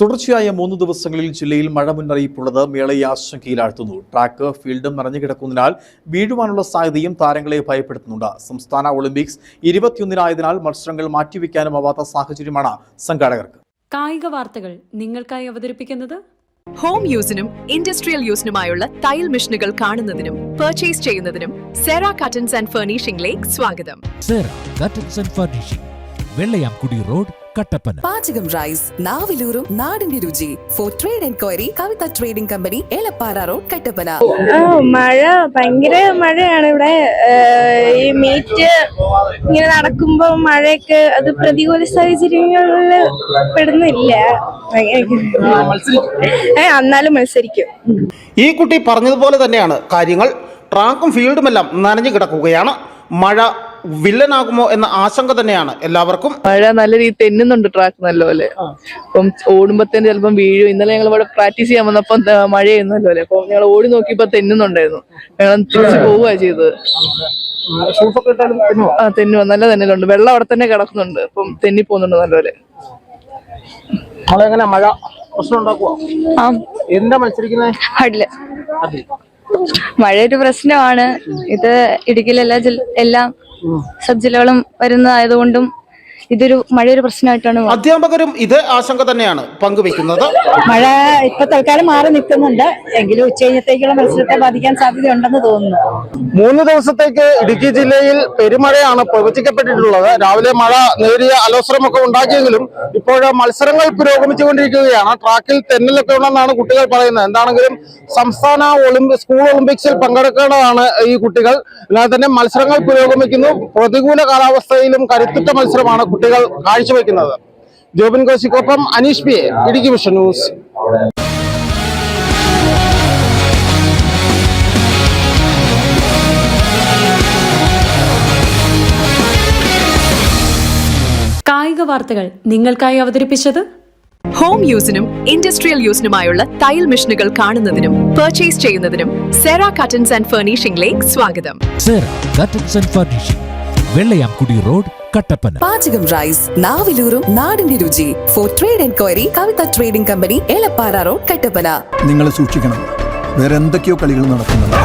തുടർച്ചയായ മൂന്ന് ദിവസങ്ങളിൽ ജില്ലയിൽ മഴ മുന്നറിയിപ്പുള്ളത് മേളയെ ആശങ്കയിലാഴ്ത്തുന്നു. ട്രാക്ക് ഫീൽഡും നിറഞ്ഞുകിടക്കുന്നതിനാൽ വീഴുവാനുള്ള സാധ്യതയും താരങ്ങളെ ഭയപ്പെടുത്തുന്നുണ്ട്. സംസ്ഥാന ഒളിമ്പിക്സ് ഇരുപത്തിയൊന്നിനായതിനാൽ മത്സരങ്ങൾ മാറ്റിവെക്കാനും ആവാത്ത സാഹചര്യമാണ് സംഘാടകർക്ക്. കായിക വാർത്തകൾ നിങ്ങൾക്കായി അവതരിപ്പിക്കുന്നത് ഹോം യൂസിനും ഇൻഡസ്ട്രിയൽ യൂസിനുമായുള്ള തയ്യൽ മെഷീനുകൾ കാണുന്നതിനും പർച്ചേസ് ചെയ്യുന്നതിനും സെറ കട്ടൻസ് ആൻഡ് ഫർണിഷിംഗിലേക്ക് സ്വാഗതം. Sera curtains and furnishing Vellayamkudy road Kattappana. പാചകം റൈസ് നാവിലൂറും നാടിന്റെ രുചി. For trade enquiry Kavitha trading company Elappara road Kattappana. മഴ ഭയങ്കര മഴയാണ് ഇവിടെ. ഏഹ് ഈ മീറ്റ് ഇങ്ങനെ നടക്കുമ്പോ മഴയൊക്കെ അത് പ്രതികൂല സാഹചര്യങ്ങളിൽ പെടുന്നില്ല. ഏ എന്നാലും മത്സരിക്കും. ഈ കുട്ടി പറഞ്ഞതുപോലെ തന്നെയാണ്. കാര്യങ്ങൾ ട്രാക്കും ഫീൽഡുമെല്ലാം നനഞ്ഞു കിടക്കുകയാണ്. മഴ വില്ലനാകുമോ എന്ന ആശങ്ക തന്നെയാണ് എല്ലാവർക്കും. മഴ നല്ല രീതിയിൽ തെന്നുന്നുണ്ട് ട്രാക്ക് നല്ലപോലെ. അപ്പം ഓടുമ്പത്തേന് ചിലപ്പം വീഴും. ഇന്നലെ ഞങ്ങൾ ഇവിടെ പ്രാക്ടീസ് ചെയ്യാൻ വന്നപ്പം മഴയായിരുന്നു അല്ലേ അപ്പം ഞങ്ങൾ ഓടി നോക്കിയപ്പോ തെന്നുന്നുണ്ടായിരുന്നു. ഞങ്ങൾ തിരിച്ചു പോവുക ചെയ്തത്. ആ തെന്നു. നല്ല തെന്നലുണ്ട്. വെള്ളം അവിടെ തന്നെ കിടക്കുന്നുണ്ട്. അപ്പം തെന്നി പോകുന്നുണ്ട് നല്ലപോലെ. നമ്മളെങ്ങനെ മഴ പ്രശ്നം ഉണ്ടാക്കുവോ? എന്താ മത്സരിക്കുന്നത് മഴ ഒരു പ്രശ്നമാണ്. ഇത് ഇടുക്കിയിലെ എല്ലാ ജില്ല എല്ലാ സബ് ജില്ലകളും വരുന്നതായതുകൊണ്ടും ഇതൊരു മഴയൊരു പ്രശ്നമായിട്ടാണ് അധ്യാപകരും ഇത് ആശങ്ക തന്നെയാണ് പങ്കുവെക്കുന്നത് മഴ ഇപ്പൊ തൽക്കാലം മാറി നിൽക്കുന്നുണ്ട്. എങ്കിലും ഉച്ച കഴിഞ്ഞത്തേക്കുള്ള മത്സരത്തെ ബാധിക്കാൻ സാധ്യതയുണ്ടെന്ന് തോന്നുന്നു. മൂന്ന് ദിവസത്തേക്ക് ഇടുക്കി ജില്ലയിൽ പെരുമഴയാണ് പ്രവചിക്കപ്പെട്ടിട്ടുള്ളത്. രാവിലെ മഴ നേരിയ അലോസരമൊക്കെ ഉണ്ടാക്കിയെങ്കിലും ഇപ്പോൾ മത്സരങ്ങൾ പുരോഗമിച്ചുകൊണ്ടിരിക്കുകയാണ്. ട്രാക്കിൽ തെന്നലൊക്കെ ഉണ്ടെന്നാണ് കുട്ടികൾ പറയുന്നത്. എന്താണെങ്കിലും സംസ്ഥാന ഒളിമ്പി സ്കൂൾ ഒളിമ്പിക്സിൽ പങ്കെടുക്കേണ്ടതാണ് ഈ കുട്ടികൾ. എന്നാൽ തന്നെ മത്സരങ്ങൾ പുരോഗമിക്കുന്നു. പ്രതികൂല കാലാവസ്ഥയിലും കരുത്തുറ്റ മത്സരമാണ് കുട്ടികൾ കാഴ്ചവെക്കുന്നത്. Jobin കോശിക്കൊപ്പം Aneesh P A Idukki vision news. കായിക വാർത്തകൾ നിങ്ങൾക്കായി അവതരിപ്പിച്ചത് ഹോം യൂസിനും ഇൻഡസ്ട്രിയൽ യൂസിനുമായുള്ള തയ്യൽ മെഷീനുകൾ കാണുന്നതിനും പർച്ചേസ് ചെയ്യുന്നതിനും സെറാ കട്ടൻസ് ആൻഡ് ഫർണിഷിംഗിലേക്ക് സ്വാഗതം. Sera curtains and furnishing Vellayamkudy road Kattappana. പാചകം റൈസ് നാവിലൂറും നാടിന്റെ രുചി. For trade enquiry Kavitha trading company Elappara road Kattappana. നിങ്ങൾ സൂക്ഷിക്കണം. വേറെ എന്തൊക്കെയോ കളികൾ നടക്കുന്നുണ്ട്.